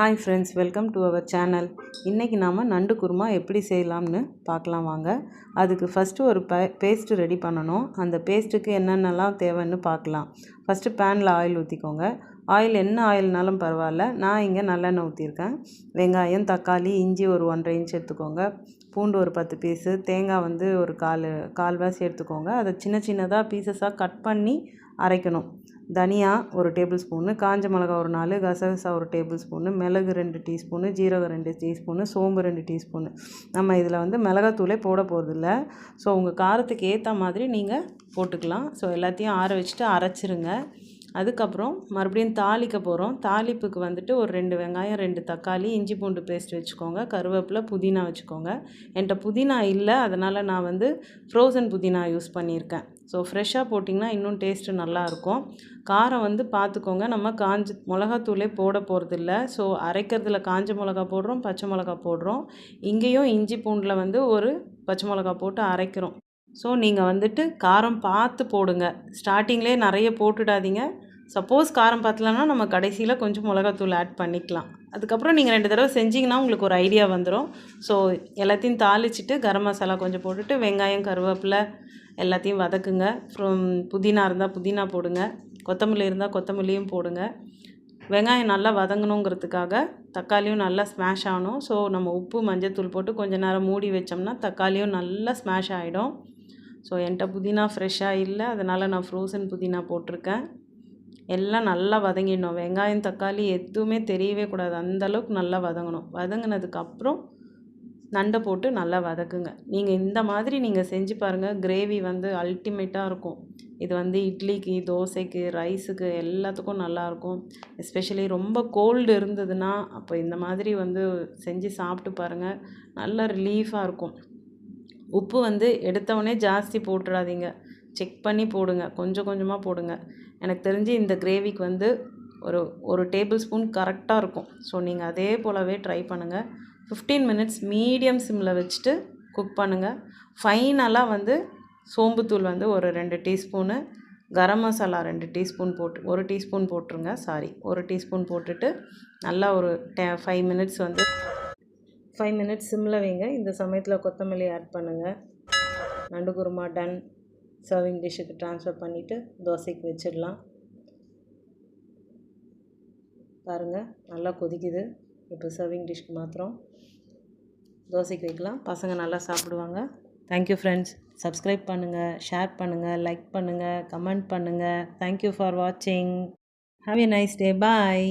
Hi friends welcome to our channel. இன்றைக்கி நாம் நண்டு குருமா எப்படி செய்யலாம்னு பார்க்கலாம் வாங்க. அதுக்கு ஃபஸ்ட்டு ஒரு பே பேஸ்ட்டு ரெடி பண்ணணும். அந்த பேஸ்ட்டுக்கு என்னென்னலாம் தேவைன்னு பார்க்கலாம். ஃபஸ்ட்டு பேனில் ஆயில் ஊற்றிக்கோங்க ஆயில் என்ன ஆயில்னாலும் பரவாயில்ல. நான் இங்கே நல்லெண்ணெய் ஊற்றிருக்கேன் வெங்காயம் தக்காளி இஞ்சி ஒரு ஒன்றரை இன்ச் எடுத்துக்கோங்க. பூண்டு ஒரு பத்து பீஸு தேங்காய் வந்து ஒரு கால் கால்வாசி எடுத்துக்கோங்க. அதை சின்ன சின்னதாக பீசஸாக கட் பண்ணி அரைக்கணும். தனியா ஒரு டேபிள் ஸ்பூனு காஞ்ச மிளகா ஒரு நாலு கசகசா ஒரு டேபிள் ஸ்பூனு மிளகு ரெண்டு டீஸ்பூனு ஜீரகம் ரெண்டு டீஸ்பூனு சோம்பு ரெண்டு டீஸ்பூனு. நம்ம இதில் வந்து மிளகாத்தூளே போட போகிறதில்ல ஸோ உங்கள் காரத்துக்கு ஏற்ற மாதிரி நீங்கள் போட்டுக்கலாம். ஸோ எல்லாத்தையும் ஆற வச்சுட்டு அரைச்சிருங்க. அதுக்கப்புறம் மறுபடியும் தாளிக்க போகிறோம். தாளிப்புக்கு வந்துட்டு ஒரு ரெண்டு வெங்காயம் ரெண்டு தக்காளி இஞ்சி பூண்டு பேஸ்ட் வச்சுக்கோங்க. கருவேப்பிலை புதினா வச்சுக்கோங்க. என்கிட்ட புதினா இல்லை. அதனால் நான் வந்து ஃப்ரோசன் புதினா யூஸ் பண்ணியிருக்கேன். ஸோ ஃப்ரெஷ்ஷாக போட்டிங்கன்னா இன்னும் டேஸ்ட்டு நல்லாயிருக்கும். காரம் வந்து பார்த்துக்கோங்க நம்ம காஞ்சி மிளகாத்தூளே போட போகிறதில்ல ஸோ அரைக்கிறதுல காஞ்ச மிளகா போடுறோம் பச்சை மிளகா போடுறோம். இங்கேயும் இஞ்சி பூண்டில் வந்து ஒரு பச்சை மிளகா போட்டு அரைக்கிறோம். ஸோ நீங்கள் வந்துட்டு காரம் பார்த்து போடுங்க. ஸ்டார்டிங்லேயே நிறைய போட்டுடாதீங்க. சப்போஸ் காரம் பார்த்தலன்னா நம்ம கடைசியில் கொஞ்சம் மிளகாத்தூள் ஆட் பண்ணிக்கலாம். அதுக்கப்புறம் நீங்கள் ரெண்டு தடவை செஞ்சிங்கன்னா உங்களுக்கு ஒரு ஐடியா வந்துடும் ஸோ எல்லாத்தையும் தாளிச்சிட்டு கரம் மசாலா கொஞ்சம் போட்டுட்டு வெங்காயம் கருவேப்பிலை எல்லாத்தையும் வதக்குங்க. அப்புறம் புதினா இருந்தால் புதினா போடுங்க. கொத்தமல்லி இருந்தால் கொத்தமல்லியும் போடுங்க. வெங்காயம் நல்லா வதங்கணுங்கிறதுக்காக தக்காளியும் நல்லா ஸ்மாஷ் ஆகணும். ஸோ நம்ம உப்பு மஞ்சத்தூள் போட்டு கொஞ்சம் நேரம் மூடி வச்சோம்னா தக்காளியும் நல்லா ஸ்மாஷ் ஆகிடும் ஸோ என்கிட்ட புதினா ஃப்ரெஷ்ஷாக இல்லை. அதனால் நான் ஃப்ரோசன் புதினா போட்டிருக்கேன். எல்லாம் நல்லா வதங்கிடணும். வெங்காயம் தக்காளி எதுவுமே தெரியவே கூடாது. அந்தளவுக்கு நல்லா வதங்கணும். வதங்கினதுக்கப்புறம் நண்டை போட்டு நல்லா வதக்குங்க. நீங்கள் இந்த மாதிரி நீங்கள் செஞ்சு பாருங்கள் கிரேவி வந்து அல்டிமேட்டாக இருக்கும். இது வந்து இட்லிக்கு தோசைக்கு ரைஸுக்கு எல்லாத்துக்கும் நல்லாயிருக்கும் எஸ்பெஷலி ரொம்ப கோல்டு இருந்ததுன்னா அப்போ இந்த மாதிரி வந்து செஞ்சு சாப்பிட்டு பாருங்கள் நல்லா ரிலீஃபாக இருக்கும். உப்பு வந்து எடுத்தவொடனே ஜாஸ்தி போட்டுடாதீங்க செக் பண்ணி போடுங்க. கொஞ்சம் கொஞ்சமாக போடுங்க. எனக்கு தெரிஞ்சு இந்த கிரேவிக்கு வந்து ஒரு ஒரு டேபிள் ஸ்பூன் கரெக்டாக இருக்கும். ஸோ நீங்கள் அதே போலவே ட்ரை பண்ணுங்கள் ஃபிஃப்டீன் மினிட்ஸ் மீடியம் சிம்மில் வச்சுட்டு குக் பண்ணுங்கள் ஃபைனலாக வந்து சோம்புத்தூள் வந்து ஒரு ரெண்டு டீஸ்பூனு கரம் மசாலா ரெண்டு டீஸ்பூன் போட்டு ஒரு டீஸ்பூன் போட்டுருங்க. சாரி ஒரு டீஸ்பூன் போட்டுட்டு நல்லா ஒரு டெ ஃபைவ் மினிட்ஸ் வந்து ஃபைவ் மினிட்ஸ் சிம்மில் வைங்க. இந்த சமயத்தில் கொத்தமல்லி ஆட் பண்ணுங்கள் நண்டு குருமா டன் சர்விங் டிஷ்ஷுக்கு ட்ரான்ஸ்ஃபர் பண்ணிவிட்டு தோசைக்கு வச்சிடலாம். பாருங்கள் நல்லா கொதிக்குது. இப்போ சர்விங் டிஷ்க்கு மாத்திரம். தோசைக்கு வைக்கலாம். பசங்க நல்லா சாப்பிடுவாங்க. தேங்க்யூ ஃப்ரெண்ட்ஸ் சப்ஸ்கிரைப் பண்ணுங்கள் ஷேர் பண்ணுங்கள் லைக் பண்ணுங்கள் கமெண்ட் பண்ணுங்கள் தேங்க்யூ ஃபார் வாட்சிங் have a nice day bye